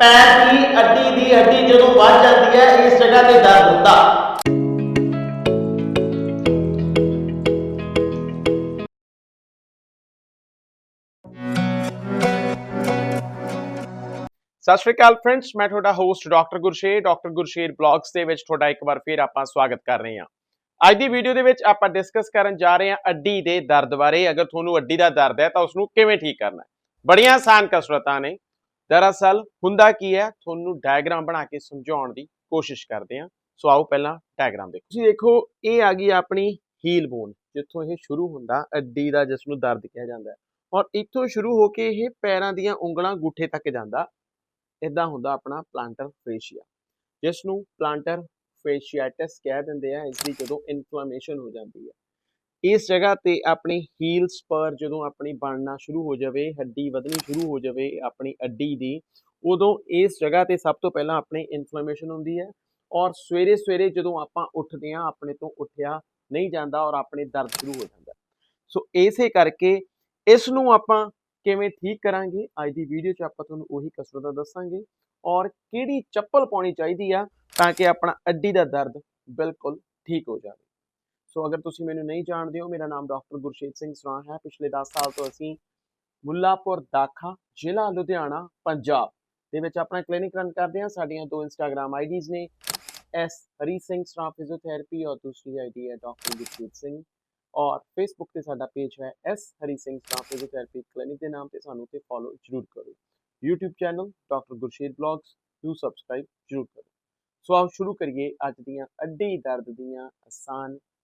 ਪੈਰ ਦੀ, ਅੱਡੀ ਦੀ ਹੱਡੀ ਜਦੋਂ ਵੱਜ ਜਾਂਦੀ ਹੈ, ਇਸ ਜਗ੍ਹਾ ਤੇ ਦਰਦ ਹੁੰਦਾ। ਸਤਿ ਸ਼੍ਰੀ ਅਕਾਲ ਫਰੈਂਡਸ ਮੈਂ ਤੁਹਾਡਾ host doctor Gursher doctor Gursher blogs ਦੇ ਵਿੱਚ ਤੁਹਾਡਾ ਇੱਕ ਵਾਰ ਫਿਰ ਆਪਾਂ ਸਵਾਗਤ ਕਰ ਰਹੇ ਹਾਂ। ਅੱਜ ਦੀ ਵੀਡੀਓ ਦੇ ਵਿੱਚ ਆਪਾਂ ਡਿਸਕਸ ਕਰਨ ਜਾ ਰਹੇ ਹਾਂ ਅੱਡੀ ਦੇ ਦਰਦ ਬਾਰੇ। ਅਗਰ ਤੁਹਾਨੂੰ ਅੱਡੀ ਦਾ ਦਰਦ ਹੈ ਤਾਂ ਉਸ ਨੂੰ ਕਿਵੇਂ ਠੀਕ ਕਰਨਾ ਹੈ? ਬੜੀਆਂ ਆਸਾਨ ਕਸਰਤਾਂ ਨੇ। ਦਰਅਸਲ ਹੁੰਦਾ ਕੀ ਹੈ? ਤੁਹਾਨੂੰ ਡਾਇਗਰਾਮ ਬਣਾ ਕੇ ਸਮਝਾਉਣ ਦੀ ਕੋਸ਼ਿਸ਼ ਕਰਦੇ ਹਾਂ। ਸੋ ਆਓ ਪਹਿਲਾਂ ਡਾਇਗਰਾਮ ਦੇਖੋ। ਤੁਸੀਂ ਦੇਖੋ, ਇਹ ਆ ਗਈ ਆਪਣੀ ਹੀਲ ਬੋਨ ਜਿੱਥੋਂ ਇਹ ਸ਼ੁਰੂ ਹੁੰਦਾ, ਅੱਡੀ ਦਾ ਜਿਸ ਨੂੰ ਦਰਦ ਕਿਹਾ ਜਾਂਦਾ ਹੈ। ਔਰ ਇੱਥੋਂ ਸ਼ੁਰੂ ਹੋ ਕੇ ਇਹ ਪੈਰਾਂ ਦੀਆਂ ਉਂਗਲਾਂ ਗੁੱਠੇ ਤੱਕ ਜਾਂਦਾ। ਇਦਾਂ ਹੁੰਦਾ ਆਪਣਾ ਪਲਾਂਟਰ ਫੇਸ਼ੀਆ ਜਿਸ ਨੂੰ ਪਲਾਂਟਰ ਫੇਸ਼ੀਆਟਿਸ ਕਹਿ ਦਿੰਦੇ ਆ, ਇਸ ਦੀ ਜਦੋਂ ਇਨਫਲੇਮੇਸ਼ਨ ਹੋ ਜਾਂਦੀ ਹੈ। ਇਸ ਜਗ੍ਹਾ ਤੇ ਆਪਣੀ ਹੀਲ ਸਪਰ ਜਦੋਂ ਆਪਣੀ ਬਣਨਾ ਸ਼ੁਰੂ ਹੋ ਜਾਵੇ, ਹੱਡੀ ਵਧਣੀ ਸ਼ੁਰੂ ਹੋ ਜਾਵੇ, ਆਪਣੀ ਅੱਡੀ ਦੀ, ਉਦੋਂ ਇਸ ਜਗ੍ਹਾ ਤੇ ਸਭ ਤੋਂ ਪਹਿਲਾਂ ਆਪਣੀ ਇਨਫਲੇਮੇਸ਼ਨ ਹੁੰਦੀ ਹੈ ਔਰ ਸਵੇਰੇ ਸਵੇਰੇ ਜਦੋਂ ਆਪਾਂ ਉੱਠਦੇ ਹਾਂ, ਆਪਣੇ ਤੋਂ ਉੱਠਿਆ ਨਹੀਂ ਜਾਂਦਾ ਔਰ ਆਪਣੇ ਦਰਦ ਸ਼ੁਰੂ ਹੋ ਜਾਂਦਾ। ਸੋ ਇਸੇ ਕਰਕੇ ਇਸ ਨੂੰ ਆਪਾਂ ਕਿਵੇਂ ਠੀਕ ਕਰਾਂਗੇ, ਅੱਜ ਦੀ ਵੀਡੀਓ 'ਚ ਆਪਾਂ ਤੁਹਾਨੂੰ ਉਹੀ ਕਸਰਤਾਂ ਦੱਸਾਂਗੇ ਔਰ ਕਿਹੜੀ ਚੱਪਲ ਪਾਉਣੀ ਚਾਹੀਦੀ ਆ ਤਾਂ ਕਿ ਆਪਣਾ ਅੱਡੀ ਦਾ ਦਰਦ ਬਿਲਕੁਲ ਠੀਕ ਹੋ ਜਾਵੇ। ਸੋ ਅਗਰ ਤੁਸੀਂ ਮੈਨੂੰ ਨਹੀਂ ਜਾਣਦੇ ਹੋ, ਮੇਰਾ ਨਾਮ ਡਾਕਟਰ ਗੁਰਸ਼ੇਤ ਸਿੰਘ ਸਰਾਂ ਹੈ। ਪਿਛਲੇ 10 ਸਾਲ ਤੋਂ ਅਸੀਂ ਮੁੱਲਾਪੁਰ ਦਾਖਾ, ਜ਼ਿਲ੍ਹਾ ਲੁਧਿਆਣਾ, ਪੰਜਾਬ ਦੇ ਵਿੱਚ ਆਪਣਾ ਕਲੀਨਿਕ ਰਨ ਕਰਦੇ ਹਾਂ। ਸਾਡੀਆਂ ਦੋ ਇੰਸਟਾਗ੍ਰam ਆਈਡੀਜ਼ ਨੇ ਐਸ ਹਰੀ ਸਿੰਘ ਸਰਾਂ ਫਿਜ਼ੀਓਥੈਰੇਪੀ ਔਰ ਦੂਸਰੀ ਆਈਡੀ ਹੈ ਡਾਕਟਰ ਗੁਰਸ਼ੇਤ ਸਿੰਘ। ਔਰ ਫੇਸਬੁੱਕ ਤੇ ਸਾਡਾ ਪੇਜ ਹੈ S Hari Singh Sran physiotherapy clinic ਦੇ ਨਾਮ ਤੇ। ਸਾਨੂੰ ਤੇ ਫੋਲੋ ਜ਼ਰੂਰ ਕਰੋ। YouTube channel doctor Gurshed blogs ਨੂੰ ਸਬਸਕ੍ਰਾਈਬ ਜ਼ਰੂਰ ਕਰੋ। ਸੋ ਆਓ ਸ਼ੁਰੂ ਕਰੀਏ ਅੱਜ ਦੀਆਂ ਅੱਡੀ ਦਰਦ ਦੀਆਂ ਆਸਾਨ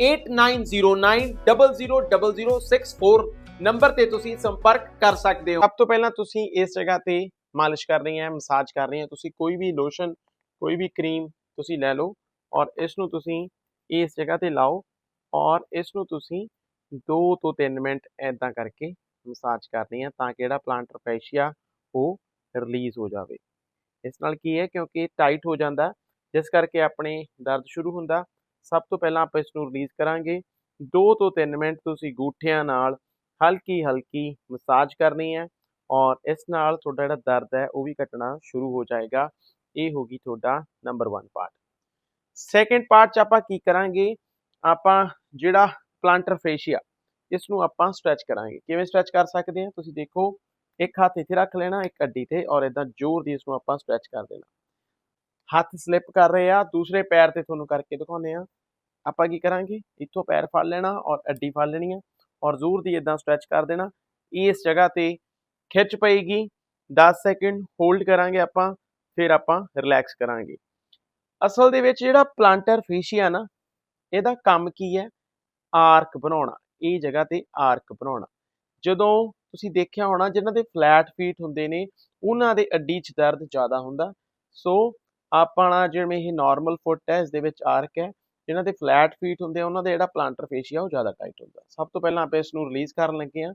8909000064 ਨੰਬਰ ਤੇ ਤੁਸੀਂ ਸੰਪਰਕ ਕਰ ਸਕਦੇ ਹੋ। ਸਭ ਤੋਂ ਪਹਿਲਾਂ ਤੁਸੀਂ ਇਸ ਜਗ੍ਹਾ ਤੇ ਮਾਲਿਸ਼ ਕਰ ਰਹੀ ਹੈ, ਮਸਾਜ ਕਰ ਰਹੀ ਹੈ। ਤੁਸੀਂ ਕੋਈ ਵੀ ਲੋਸ਼ਨ ਕੋਈ ਵੀ ਕਰੀਮ ਤੁਸੀਂ ਲੈ ਲਓ ਔਰ ਇਸ ਨੂੰ ਤੁਸੀਂ ਇਸ ਜਗ੍ਹਾ ਤੇ ਲਾਓ ਔਰ ਇਸ ਨੂੰ ਤੁਸੀਂ 2 ਤੋਂ 3 ਮਿੰਟ ਐਦਾਂ ਕਰਕੇ ਮਸਾਜ ਕਰਨੀ ਹੈ ਤਾਂ ਕਿ ਜਿਹੜਾ ਪਲਾਂਟਰ ਫੈਸ਼ੀਆ ਉਹ ਰਿਲੀਜ਼ ਹੋ ਜਾਵੇ। ਇਸ ਨਾਲ ਕੀ ਹੈ ਕਿਉਂਕਿ ਟਾਈਟ ਹੋ ਜਾਂਦਾ, ਜਿਸ ਕਰਕੇ ਆਪਣੇ ਦਰਦ ਸ਼ੁਰੂ ਹੁੰਦਾ ਸਭ ਤੋਂ ਪਹਿਲਾਂ ਆਪਾਂ ਇਸ ਨੂੰ ਰਿਲੀਜ਼ ਕਰਾਂਗੇ। 2 ਤੋਂ 3 ਮਿੰਟ ਤੁਸੀਂ ਗੂਠਿਆਂ ਨਾਲ ਹਲਕੀ ਹਲਕੀ ਮਸਾਜ ਕਰਨੀ ਹੈ ਔਰ ਇਸ ਨਾਲ ਤੁਹਾਡਾ ਜਿਹੜਾ ਦਰਦ ਹੈ ਉਹ ਵੀ ਘਟਣਾ ਸ਼ੁਰੂ ਹੋ ਜਾਏਗਾ। ਇਹ ਹੋ ਗਈ ਤੁਹਾਡਾ ਨੰਬਰ 1 ਪਾਰਟ ਸੈਕੰਡ ਪਾਰਟ ਚ ਆਪਾਂ ਕੀ ਕਰਾਂਗੇ? ਆਪਾਂ ਜਿਹੜਾ ਪਲਾਂਟਰ ਫੇਸ਼ੀਆ ਇਸ ਨੂੰ ਆਪਾਂ ਸਟ੍ਰੈਚ ਕਰਾਂਗੇ। ਕਿਵੇਂ ਸਟ੍ਰੈਚ ਕਰ ਸਕਦੇ ਹਾਂ? ਤੁਸੀਂ ਦੇਖੋ, ਇੱਕ ਹੱਥ ਇੱਥੇ ਰੱਖ ਲੈਣਾ, ਇੱਕ ਅੱਡੀ ਤੇ ਔਰ ਇਦਾਂ ਜ਼ੋਰ ਦੀ ਇਸ ਨੂੰ ਆਪਾਂ ਸਟ੍ਰੈਚ ਕਰ ਦੇਣਾ। ਹੱਥ ਸਲਿੱਪ ਕਰ ਰਹੇ ਆ, ਦੂਸਰੇ ਪੈਰ ਤੇ ਤੁਹਾਨੂੰ ਕਰਕੇ ਦਿਖਾਉਂਦੇ ਆ। ਆਪਾਂ ਕੀ ਕਰਾਂਗੇ? ਇੱਥੋਂ ਪੈਰ ਫੜ ਲੈਣਾ ਔਰ ਅੱਡੀ ਫੜ ਲੈਣੀ ਆ ਔਰ ਜ਼ੋਰ ਦੀ ਇਦਾਂ ਸਟ੍ਰੈਚ ਕਰ ਦੇਣਾ। ਇਸ ਜਗ੍ਹਾ ਤੇ ਖਿੱਚ ਪਏਗੀ। 10 ਸੈਕਿੰਡ ਹੋਲਡ ਕਰਾਂਗੇ ਆਪਾਂ, ਫਿਰ ਆਪਾਂ ਰਿਲੈਕਸ ਕਰਾਂਗੇ। ਅਸਲ ਦੇ ਵਿੱਚ ਜਿਹੜਾ ਪਲਾਂਟਰ ਫੇਸ਼ੀਆ ਨਾ, ਇਹਦਾ ਕੰਮ ਕੀ ਹੈ? ਆਰਕ ਬਣਾਉਣਾ। ਇਹ ਜਗ੍ਹਾ ਤੇ ਆਰਕ ਬਣਾਉਣਾ। ਜਦੋਂ ਤੁਸੀਂ ਦੇਖਿਆ ਹੋਣਾ, ਜਿਨ੍ਹਾਂ ਦੇ ਫਲੈਟ ਫੀਟ ਹੁੰਦੇ ਨੇ, ਉਹਨਾਂ ਦੇ ਅੱਡੀ 'ਚ ਦਰਦ ਜ਼ਿਆਦਾ ਹੁੰਦਾ। ਸੋ ਆਪਣਾ ਜਿਵੇਂ ਇਹ ਨਾਰਮਲ ਫੁੱਟ ਹੈ ਇਸ ਦੇ ਵਿੱਚ ਆਰਕ ਹੈ ਜਿਨ੍ਹਾਂ ਦੇ ਫਲੈਟ ਫੀਟ ਹੁੰਦੇ ਆ, ਉਹਨਾਂ ਦਾ ਜਿਹੜਾ ਪਲਾਂਟਰ ਫੇਸ਼ੀਆ ਉਹ ਜ਼ਿਆਦਾ ਟਾਈਟ ਹੁੰਦਾ। ਸਭ ਤੋਂ ਪਹਿਲਾਂ ਆਪਾਂ ਇਸ ਨੂੰ ਰਿਲੀਜ਼ ਕਰਨ ਲੱਗੇ ਆ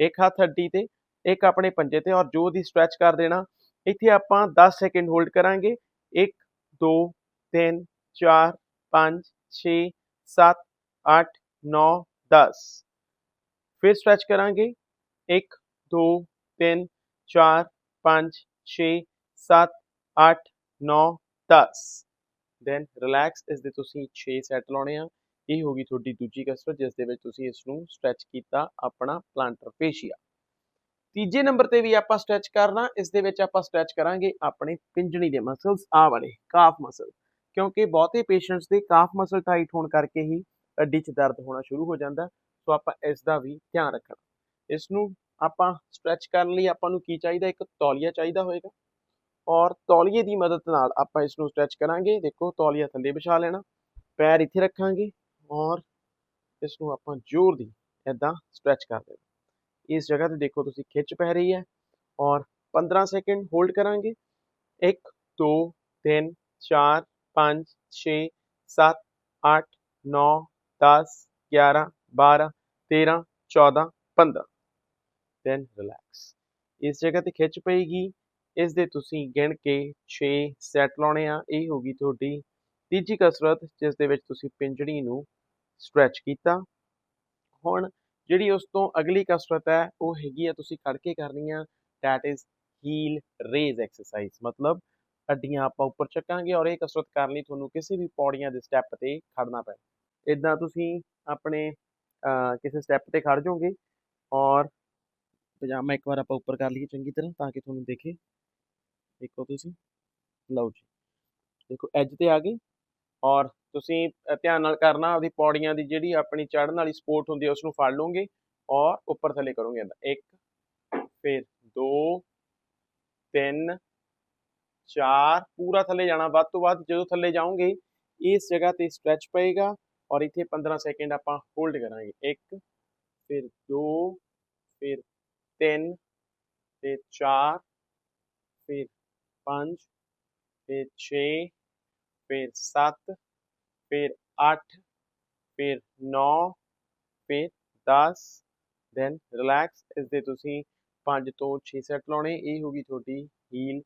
ਇੱਕ ਹੱਥ ਅੱਡੀ ਤੇ, ਇੱਕ ਆਪਣੇ ਪੰਜੇ ਤੇ ਔਰ ਜੋ ਦੀ ਸਟ੍ਰੈਚ ਕਰ ਦੇਣਾ, ਇੱਥੇ ਆਪਾਂ 10 ਸੈਕਿੰਡ ਹੋਲਡ ਕਰਾਂਗੇ। 1 2 3 4 5 6 7 8 9 10 ਫਿਰ ਸਟ੍ਰੈਚ ਕਰਾਂਗੇ। 1 2 3 4 5 6 7 8 9 10 ਦੈਨ ਰਿਲੈਕਸ ਇਸ ਦੇ ਤੁਸੀਂ 6 ਸੈੱਟ ਲਾਉਣੇ ਆ। ਇਹ ਹੋ ਗਈ ਤੁਹਾਡੀ ਦੂਜੀ ਕਸਰਤ, ਜਿਸ ਦੇ ਵਿੱਚ ਤੁਸੀਂ ਇਸ ਨੂੰ ਸਟ੍ਰੈਚ ਕੀਤਾ ਆਪਣਾ ਪਲਾਂਟਰ ਫੇਸ਼ੀਆ ਤੀਜੇ ਨੰਬਰ ਤੇ ਵੀ ਆਪਾਂ ਸਟ੍ਰੈਚ ਕਰਨਾ, ਇਸ ਦੇ ਵਿੱਚ ਆਪਾਂ ਸਟ੍ਰੈਚ ਕਰਾਂਗੇ ਆਪਣੇ ਪਿੰਜਣੀ ਦੇ ਮਸਲਸ ਆ ਵਾਲੇ ਕਾਫ ਮਸਲ ਕਿਉਂਕਿ ਬਹੁਤੇ ਪੇਸ਼ੈਂਟਸ ਦੇ ਕਾਫ ਮਸਲ ਟਾਈਟ ਹੋਣ ਕਰਕੇ ਹੀ ਅੱਡੀ 'ਚ ਦਰਦ ਹੋਣਾ ਸ਼ੁਰੂ ਹੋ ਜਾਂਦਾ, ਸੋ ਆਪਾਂ ਇਸ ਦਾ ਵੀ ਧਿਆਨ ਰੱਖਣਾ। ਇਸ ਨੂੰ ਆਪਾਂ ਸਟ੍ਰੈਚ ਕਰਨ ਲਈ ਆਪਾਂ ਨੂੰ ਕੀ ਚਾਹੀਦਾ? ਇੱਕ ਤੌਲੀਆ ਚਾਹੀਦਾ ਹੋਏਗਾ। ਔਰ ਤੌਲੀਏ ਦੀ ਮਦਦ ਨਾਲ ਆਪਾਂ ਇਸ ਨੂੰ ਸਟ੍ਰੈਚ ਕਰਾਂਗੇ। ਦੇਖੋ, ਤੌਲੀਆ ਥੱਲੇ ਵਿਛਾ ਲੈਣਾ, ਪੈਰ ਇੱਥੇ ਰੱਖਾਂਗੇ ਔਰ ਇਸ ਨੂੰ ਆਪਾਂ ਜ਼ੋਰ ਦੀ ਇਦਾਂ ਸਟ੍ਰੈਚ ਕਰ ਦੇਣਾ। ਇਸ ਜਗ੍ਹਾ ਤੇ ਦੇਖੋ, ਤੁਸੀਂ ਖਿੱਚ ਪੈ ਰਹੀ ਹੈ ਔਰ 15 ਸੈਕਿੰਡ ਹੋਲਡ ਕਰਾਂਗੇ। 1 2 3 4 5 6 7 8 9 10 11 12 13 14 15 ਦੈਨ ਰਿਲੈਕਸ ਇਸ ਜਗ੍ਹਾ ਤੇ ਖਿੱਚ ਪਏਗੀ। ਇਸ ਦੇ ਤੁਸੀਂ ਗਿਣ ਕੇ 6 ਸੈਟ ਲਾਉਣੇ ਆ, ਇਹ ਹੋਗੀ ਤੁਹਾਡੀ ਤੀਜੀ ਕਸਰਤ, ਜਿਸ ਦੇ ਵਿੱਚ ਤੁਸੀਂ ਪਿੰਜੜੀ ਨੂੰ ਸਟ੍ਰੈਚ ਕੀਤਾ। ਹੁਣ ਜਿਹੜੀ ਉਸ ਤੋਂ ਅਗਲੀ ਕਸਰਤ ਹੈ, ਉਹ ਹੈਗੀ ਆ ਤੁਸੀਂ ਖੜ ਕੇ ਕਰਨੀ ਆ, that is heel raise exercise ਮਤਲਬ ਅੱਡੀਆਂ ਆਪਾਂ ਉੱਪਰ ਚੱਕਾਂਗੇ ਔਰ ਇਹ ਕਸਰਤ ਕਰਨ ਲਈ ਤੁਹਾਨੂੰ ਕਿਸੇ ਵੀ ਪੌੜੀਆਂ ਦੇ ਸਟੈਪ ਤੇ ਖੜਨਾ ਪੈਣਾ। ਇਦਾਂ ਤੁਸੀਂ ਆਪਣੇ ਕਿਸੇ ਸਟੈਪ ਤੇ ਖੜ ਜਾਓਗੇ ਔਰ ਪਜਾਮਾ ਇੱਕ ਵਾਰ ਆਪਾਂ ਉੱਪਰ ਕਰ ਲਈਏ ਚੰਗੀ ਤਰ੍ਹਾਂ ਤਾਂ ਕਿ ਤੁਹਾਨੂੰ ਦੇਖੇ। ਦੇਖੋ ਤੁਸੀਂ। ਲਓ ਜੀ। ਦੇਖੋ ਐਜ ਤੇ ਆ ਗਈ। ਔਰ ਤੁਸੀਂ ਧਿਆਨ ਨਾਲ ਕਰਨਾ ਆਪਦੀ ਪੌੜੀਆਂ ਦੀ ਜਿਹੜੀ ਆਪਣੀ ਚੜ੍ਹਨ ਵਾਲੀ ਸਪੋਰਟ ਹੁੰਦੀ ਹੈ ਉਸ ਨੂੰ ਫੜ ਲਓਗੇ ਔਰ ਉੱਪਰ ਥੱਲੇ ਕਰੋਗੇ ਏਦਾਂ ਇੱਕ, ਫਿਰ ਦੋ, ਤਿੰਨ, ਚਾਰ, ਪੂਰਾ ਥੱਲੇ ਜਾਣਾ। ਵੱਧ ਤੋਂ ਵੱਧ ਜਦੋਂ ਥੱਲੇ ਜਾਓਗੇ, ਇਸ ਜਗ੍ਹਾ ਤੇ ਸਟ੍ਰੈਚ ਪਏਗਾ ਔਰ ਇੱਥੇ 15 ਸੈਕਿੰਡ ਆਪਾਂ ਹੋਲਡ ਕਰਾਂਗੇ। ਇੱਕ, ਫਿਰ ਦੋ, ਫਿਰ ਤਿੰਨ ਫਿਰ ਚਾਰ, ਫਿਰ ਪੰਜ, ਫਿਰ 6 ਫਿਰ 7 ਫਿਰ 8 ਫਿਰ 9 ਫਿਰ 10 ਦੈਨ ਰਿਲੈਕਸ ਇਸ ਦੇ ਤੁਸੀਂ 5 ਤੋਂ 6 ਸੈਟ ਲਾਉਣੇ, ਇਹ ਹੋਗੀ ਤੁਹਾਡੀ ਹੀਲ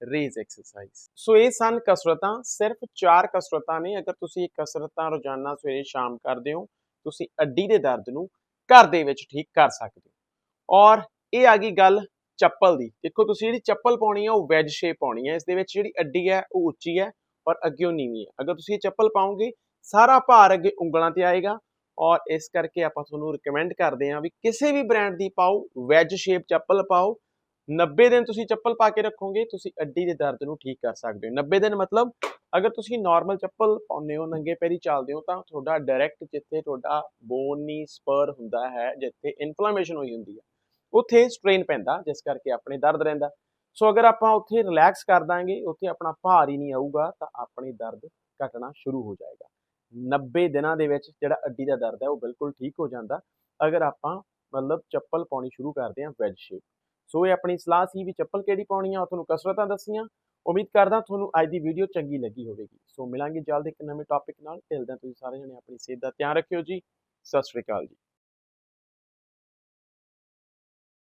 ਰੇਜ਼ ਐਕਸਰਸਾਈਜ਼ ਸੋ ਇਹ ਸਨ ਕਸਰਤਾਂ, ਸਿਰਫ 4 ਕਸਰਤਾਂ ਨੇ, ਅਗਰ ਤੁਸੀਂ ਇਹ ਕਸਰਤਾਂ ਰੋਜ਼ਾਨਾ ਸਵੇਰੇ ਸ਼ਾਮ ਕਰਦੇ ਹੋ, ਤੁਸੀਂ ਅੱਡੀ ਦੇ ਦਰਦ ਨੂੰ ਘਰ ਦੇ ਵਿੱਚ ਠੀਕ ਕਰ ਸਕਦੇ ਹੋ। ਔਰ ਇਹ ਆ ਗਈ ਗੱਲ ਚੱਪਲ ਦੀ। ਦੇਖੋ ਤੁਸੀਂ ਜਿਹੜੀ ਚੱਪਲ ਪਾਉਣੀ ਆ, ਉਹ ਵੈਜ ਸ਼ੇਪ ਪਾਉਣੀ ਹੈ ਇਸ ਦੇ ਵਿੱਚ ਜਿਹੜੀ ਅੱਡੀ ਹੈ ਉਹ ਉੱਚੀ ਹੈ ਔਰ ਅੱਗਿਓਂ ਨੀਵੀਂ ਹੈ ਅਗਰ ਤੁਸੀਂ ਇਹ ਚੱਪਲ ਪਾਓਗੇ, ਸਾਰਾ ਭਾਰ ਅੱਗੇ ਉਂਗਲਾਂ ਤੇ ਆਏਗਾ ਔਰ ਇਸ ਕਰਕੇ ਆਪਾਂ ਤੁਹਾਨੂੰ ਰეკਮੈਂਡ ਕਰਦੇ ਹਾਂ ਵੀ ਕਿਸੇ ਵੀ ਬ੍ਰਾਂਡ ਦੀ ਪਾਓ ਵੈਜ ਸ਼ੇਪ ਚੱਪਲ ਪਾਓ। 90 ਦਿਨ ਤੁਸੀਂ ਚੱਪਲ ਪਾ ਕੇ ਰੱਖੋਗੇ, ਤੁਸੀਂ ਅੱਡੀ ਦੇ ਦਰਦ ਨੂੰ ਠੀਕ ਕਰ ਸਕਦੇ ਹੋ। 90 ਦਿਨ ਮਤਲਬ ਅਗਰ ਤੁਸੀਂ ਨਾਰਮਲ ਚੱਪਲ ਪਾਉਂਦੇ ਹੋ, ਨੰਗੇ ਪੈਰੀ ਚੱਲਦੇ ਹੋ, ਤਾਂ ਤੁਹਾਡਾ ਡਾਇਰੈਕਟ ਜਿੱਥੇ ਤੁਹਾਡਾ ਬੋਨ ਬੋਨੀ ਸਪਰ ਹੁੰਦਾ ਹੈ, ਜਿੱਥੇ ਇਨਫਲੇਮੇਸ਼ਨ ਹੋਈ ਹੁੰਦੀ ਹੈ। ਉੱਥੇ ਸਟ੍ਰੇਨ ਪੈਂਦਾ, ਜਿਸ ਕਰਕੇ ਆਪਣੇ ਦਰਦ ਰਹਿੰਦਾ। ਸੋ ਅਗਰ ਆਪਾਂ ਉੱਥੇ ਰਿਲੈਕਸ ਕਰ ਦਾਂਗੇ, ਉੱਥੇ ਆਪਣਾ ਭਾਰ ਹੀ ਨਹੀਂ ਆਊਗਾ, ਤਾਂ ਆਪਣੇ ਦਰਦ ਘਟਣਾ ਸ਼ੁਰੂ ਹੋ ਜਾਏਗਾ। 90 ਦਿਨਾਂ ਦੇ ਵਿੱਚ ਜਿਹੜਾ ਅੱਡੀ ਦਾ ਦਰਦ ਹੈ, ਉਹ ਬਿਲਕੁਲ ਠੀਕ ਹੋ ਜਾਂਦਾ। ਅਗਰ ਆਪਾਂ ਮਤਲਬ ਚੱਪਲ ਪਾਉਣੀ ਸ਼ੁਰੂ ਕਰਦੇ ਹਾਂ ਵੈਜ ਸ਼ੇਪ ਸੋ ਇਹ ਆਪਣੀ ਸਲਾਹ ਸੀ ਵੀ ਚੱਪਲ ਕਿਹੜੀ ਪਾਉਣੀ ਆ, ਉਹ ਤੁਹਾਨੂੰ ਕਸਰਤਾਂ ਦੱਸੀਆਂ। ਉਮੀਦ ਕਰਦਾ ਤੁਹਾਨੂੰ ਅੱਜ ਦੀ ਵੀਡੀਓ ਚੰਗੀ ਲੱਗੀ ਹੋਵੇਗੀ। ਸੋ ਮਿਲਾਂਗੇ ਜਲਦ ਇੱਕ ਨਵੇਂ ਟੌਪਿਕ ਨਾਲ। ਤਿਲ ਦਿਨ ਤੁਸੀਂ ਸਾਰੇ ਜਣੇ ਆਪਣੀ ਸਿਹਤ ਦਾ ਧਿਆਨ ਰੱਖਿਓ ਜੀ। ਸਤਿ ਸ਼੍ਰੀ ਅਕਾਲ ਜੀ।